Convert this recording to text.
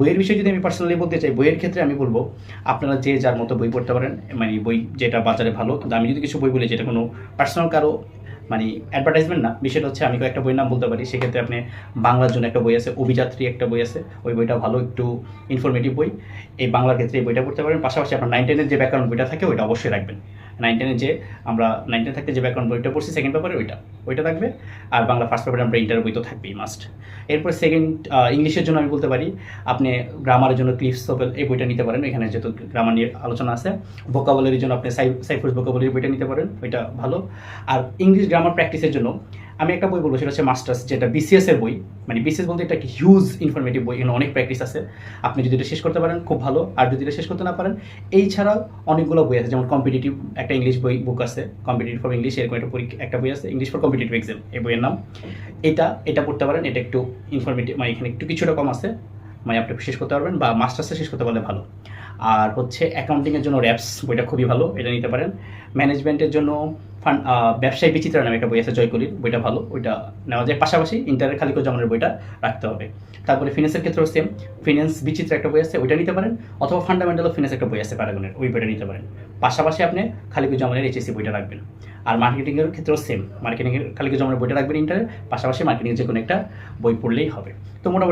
বইয়ের বিষয়ে যদি আমি পার্সোনালি বলতে চাই, বইয়ের ক্ষেত্রে আমি বলব, আপনারা যে যার মতো বই পড়তে পারেন মানে বই যেটা বাজারে ভালো, কিন্তু আমি যদি কিছু বই বলি যেটা কোনো পার্সোনাল কারও মানে অ্যাডভার্টাইজমেন্ট না বিষয়টা হচ্ছে আমি কয়েকটা বইয়ের নাম বলতে পারি, সেক্ষেত্রে আপনি বাংলার জন্য একটা বই আছে, অভিযাত্রী একটা বই আছে, ওই বইটা ভালো, একটু ইনফরমেটিভ বই। এই বাংলার ক্ষেত্রে এই বইটা পড়তে পারেন, পাশাপাশি আপনার নাইন টেনের যে ব্যাকরণ বইটা থাকে, ওইটা অবশ্যই রাখবেন। নাইন টেনে যে আমরা নাইন টেন থাকতে যে ব্যাকরণ বইটা পড়ছি সেকেন্ড পেপারে ওইটা ওইটা থাকবে। আর বাংলা ফার্স্ট পেপারে আমরা ইন্টার বই তো থাকবেই মাস্ট এরপর সেকেন্ড ইংলিশের জন্য আমি বলতে পারি, আপনি গ্রামারের জন্য ক্লিপস সোপেল এই বইটা নিতে পারেন। এখানে যেহেতু গ্রামার নিয়ে আলোচনা আছে ভোকাবুলারির জন্য আপনি সাইফুস ভোকাবুলারি বইটা নিতে পারেন, ওইটা ভালো। আর ইংলিশ গ্রামার প্র্যাকটিসের জন্য আমি একটা বই বলব, সেটা হচ্ছে মাস্টার্স, যেটা বিসিএস এর বই। মানে বিসিএস বলতে একটা হিউজ ইনফরমেটিভ বই, এখানে অনেক প্র্যাকটিস আছে। আপনি যদি এটা শেষ করতে পারেন, খুব ভালো। আর যদি এটা শেষ করতে না পারেন এই ছাড়াও অনেকগুলো বই আছে। যেমন কম্পিটিটিভ একটা ইংলিশ বই বুক আছে কম্পিটিটিভ ফর ইংলিশ এরকম একটা পরীক্ষা, একটা বই আছে ইংলিশ ফর কম্পিটিটিভ এক্সাম এই বইয়ের নাম। এটা এটা পড়তে পারেন, এটা একটু ইনফরমেটিভ মানে এখানে একটু কিছুটা কম আছে। মানে আপনি শেষ করতে পারবেন, বা মাস্টার্সে শেষ করতে পারলে ভালো। আর হচ্ছে অ্যাকাউন্টিংয়ের জন্য র্যাপস বইটা খুবই ভালো, এটা নিতে পারেন। ম্যানেজমেন্টের জন্য ফান ব্যবসায়ী বিচিত্রা নামে একটা বই আছে, জয়কলির। বইটা ভালো, ওইটা নেওয়া যায়। পাশাপাশি ইন্টারের খালিকো জমানের বইটা রাখতে হবে। তারপরে ফিনান্সের ক্ষেত্রেও সেম ফিনান্স বিচিত্রা একটা বই আছে, ওইটা নিতে পারেন, অথবা ফান্ডামেন্টাল অফ ফিনান্স একটা বই আছে প্যারাগনের ওই বইটা নিতে পারেন। পাশাপাশি আপনি খালিকো জমানের এইচএসসি বইটা রাখবেন। আর মার্কেটিংয়ের ক্ষেত্রেও সেম মার্কেটিংয়ের খালিকো জমানের বইটা রাখবেন ইন্টারের পাশাপাশি মার্কেটিংয়ের যে কোনো একটা বই পড়লেই হবে। তো মোটামুটি